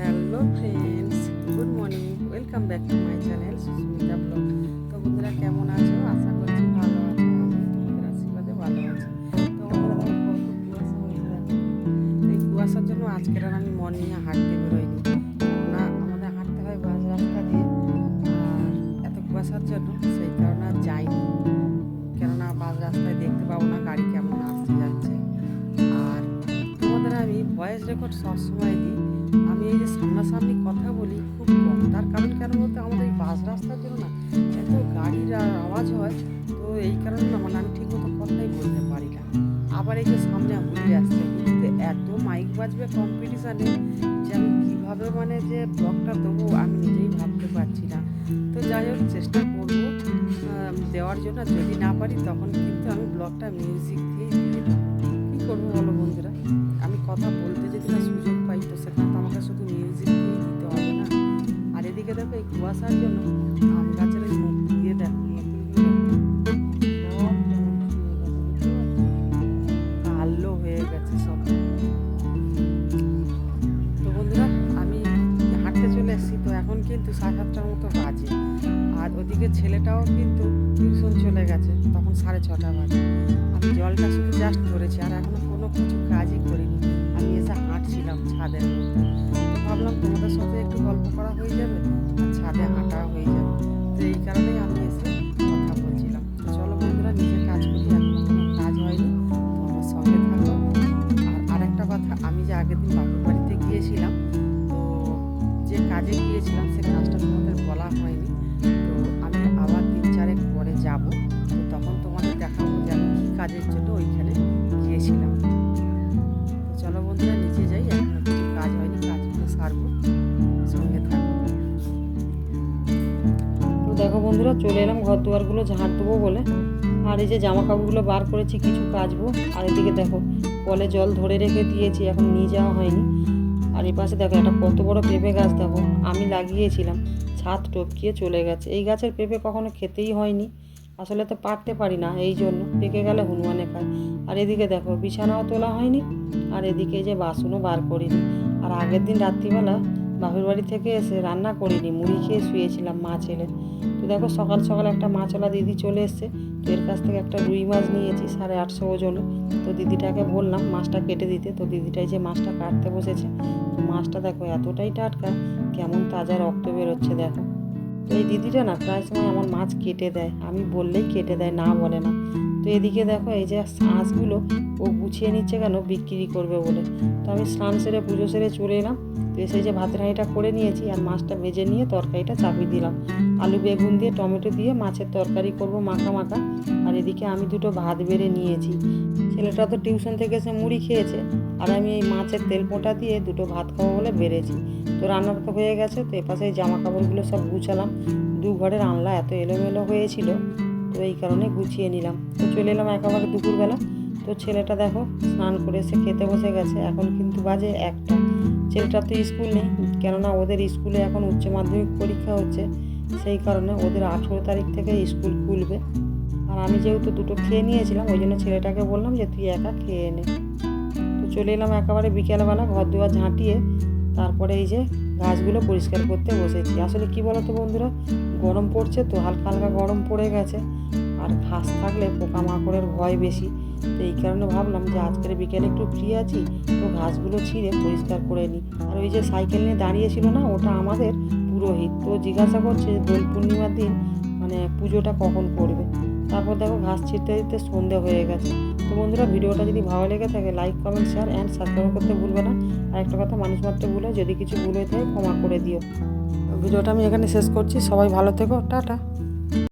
Hello friends, good morning, welcome back to my channel Susmita blog. তো বন্ধুরা, কেমন আছো? আশা করছি ভালো আছো, আমি তোমাদের আশীর্বাদে ভালো আছি। তো এই কুয়াশার জন্য আজকের আর আমি মর্নিং মর্নিংয়ে হাঁটতে বেরোইনি। না আমাদের হাঁটতে হয় বাস রাস্তা দিয়ে, আর এত কুয়াশার জন্য সেই কারণে আর যাইনি। কেননা বাস রাস্তায় দেখতে পাবো না গাড়ি কেমন আসতে যাচ্ছে। আর তোমাদের আমি ভয়েস রেকর্ড সবসময় দিই। এই যে সামনাসামনি কথা বলি, খুব কম। তার কারণ কেন বলতে আমাদের এই বাস রাস্তার জন্য না এত গাড়ির আওয়াজ হয়, তো এই কারণে না মানে আমি ঠিকমতো কথাই বলতে পারি না। আবার এই যে সামনে ঘুরে আসছে ঘুরতে এত মাইক বাজবে কম্পিটিশানে যে আমি কীভাবে মানে যে ব্লগটা দেবো আমি নিজেই ভাবতে পারছি না। তো যাই হোক, চেষ্টা করব দেওয়ার জন্য। যদি না পারি, তখন কিন্তু আমি ব্লগটা মিউজিক দিয়ে দেবো কী করব বলো বন্ধুরা? কিন্তু সাড়ে সাতটার মতো বাজে। আর ওদিকে ছেলেটাও কিন্তু টিউশন চলে গেছে, তখন সাড়ে ছটা বাজে। আমি জলটা শুধু জাস্ট ধরেছি, আর এখনও কোনো কিছু কাজই করিনি। আমি এসে হাঁটছিলাম ছাদের মধ্যে। ভাবলাম তোমাদের সাথে একটু গল্প করা হয়ে যাবে, আর ছাদে হাঁটা হয়ে যাবে। তো এই কারণেই আমি কাজে গিয়েছিলাম সে কাজটা তোমাদের বলা হয়নি। তো আমি আবার তিন চারেক পরে যাব। তো তখন তোমাদের দেখাবো যে আমি কী কাজের জন্য ওইখানে গিয়েছিলাম। চলো বন্ধুরা, নিচে যাই। এখন কিছু কাজ হয়নি কাজগুলো সারবো। সঙ্গে থাকো। তো দেখো বন্ধুরা, চলে এলাম ঘর দুয়ারগুলো ঝাঁট দেবো বলে। আর এই যে জামা কাপড়গুলো বার করেছি, কিছু কাচবো। আর এদিকে দেখো, কলে জল ধরে রেখে দিয়েছি, এখন নিয়ে যাওয়া হয়নি। আর এই পাশে দেখো একটা কত বড় পেঁপে গাছ, দেখো, আমি লাগিয়েছিলাম, ছাদ টপকিয়ে চলে গেছে। এই গাছের পেঁপে কখনো খেতেই হয়নি, আসলে তো পারতে পারি না এই জন্য, পেকে গেলে হনুমানে খায় আর এদিকে দেখো, বিছানাও তোলা হয়নি, আর এদিকে যে বাসনও বার করিনি। আর আগের দিন রাত্রিবেলা বাপের বাড়ি থেকে এসে রান্না করিনি, মুড়ি খেয়ে শুয়েছিলাম মা ছেলে। তো দেখো সকাল সকাল একটা মাছওয়ালা দিদি চলে এসছে, তো এর কাছ থেকে একটা রুই মাছ নিয়েছি, সাড়ে আটশো ওজনে। তো দিদিটাকে বললাম মাছটা কেটে দিতে, তো দিদিটাই যে মাছটা কাটতে বসেছে, তো মাছটা দেখো এতটাই টাটকা, কেমন তাজা রক্ত বেরোচ্ছে দেখো। তো এই দিদিটা না প্রায় সময় আমার মাছ কেটে দেয়, আমি বললেই কেটে দেয়, না বলে না। তো এদিকে দেখো এই যে শাঁসগুলো ও গুছিয়ে নিচ্ছে কেন? বিক্রি করবে বলে। তো আমি স্নান সেরে পুজো সেরে চলে এলাম। তো এসে যে ভাতের হাঁড়িটা করে নিয়েছি আর মাছটা ভেজে নিয়ে তরকারিটা চাপিয়ে দিলাম। আলু, বেগুন দিয়ে, টমেটো দিয়ে মাছের তরকারি করব মাখা মাখা। আর এদিকে আমি দুটো ভাত বেড়ে নিয়েছি। ছেলেটা তো টিউশন থেকে এসে মুড়ি খেয়েছে। আর আমি এই মাছের তেল পোঁটা দিয়ে দুটো ভাত খাব বলে বেড়েছি। তো রান্না তো হয়ে গেছে। তো এপাশে এই জামা কাপড়গুলো সব গুছালাম। দু ঘরের আনলা এত এলোমেলো হয়েছিল। তো এই কারণে গুছিয়ে নিলাম। তো চলে এলাম একেবারে দুপুরবেলা। তো ছেলেটা দেখো, স্নান করে এসে খেতে বসে গেছে। এখন কিন্তু বাজে একটা। ছেলেটার তো স্কুল নেই, কেননা ওদের স্কুলে এখন উচ্চ মাধ্যমিক পরীক্ষা হচ্ছে। সেই কারণে ওদের আঠেরো তারিখ থেকে স্কুল খুলবে। আর আমি যেহেতু দুটো খেয়ে নিয়েছিলাম, ওই জন্য ছেলেটাকে বললাম যে, তুই একা খেয়ে নে। তো চলে এলাম একেবারে বিকেলবেলা ঘর দুয়ার ঝাঁটিয়ে, তারপরে এই যে গাছগুলো পরিষ্কার করতে বসেছি। আসলে কি বলো তো বন্ধুরা, গরম পড়ছে তো, হালকা হালকা গরম পড়ে গেছে। আর ঘাস থাকলে পোকামাকড়ের ভয় বেশি। তো এই কারণে ভাবলাম যে আজকের বিকেলে একটু ফ্রি আছি, তো ঘাসগুলো ছিঁড়ে পরিষ্কার করে নিই। আর ওই যে সাইকেল নিয়ে দাঁড়িয়েছিল না, ওটা আমাদের পুরোহিত। তো জিজ্ঞাসা করছে দোল পূর্ণিমার দিন মানে পুজোটা কখন করবে? তারপর দেখো ঘাস ছিঁড়তে দিতে সন্ধে হয়ে গেছে। তো বন্ধুরা, ভিডিওটা যদি ভালো লেগে থাকে like comment share and subscribe করতে ভুলবে না। আর একটা কথা মানুষ মাত্র ভুলে, যদি কিছু ভুল হয়ে থাকে ক্ষমা করে দিও। ভিডিওটা আমি এখানে শেষ করছি। সবাই ভালো থেকো। টাটা।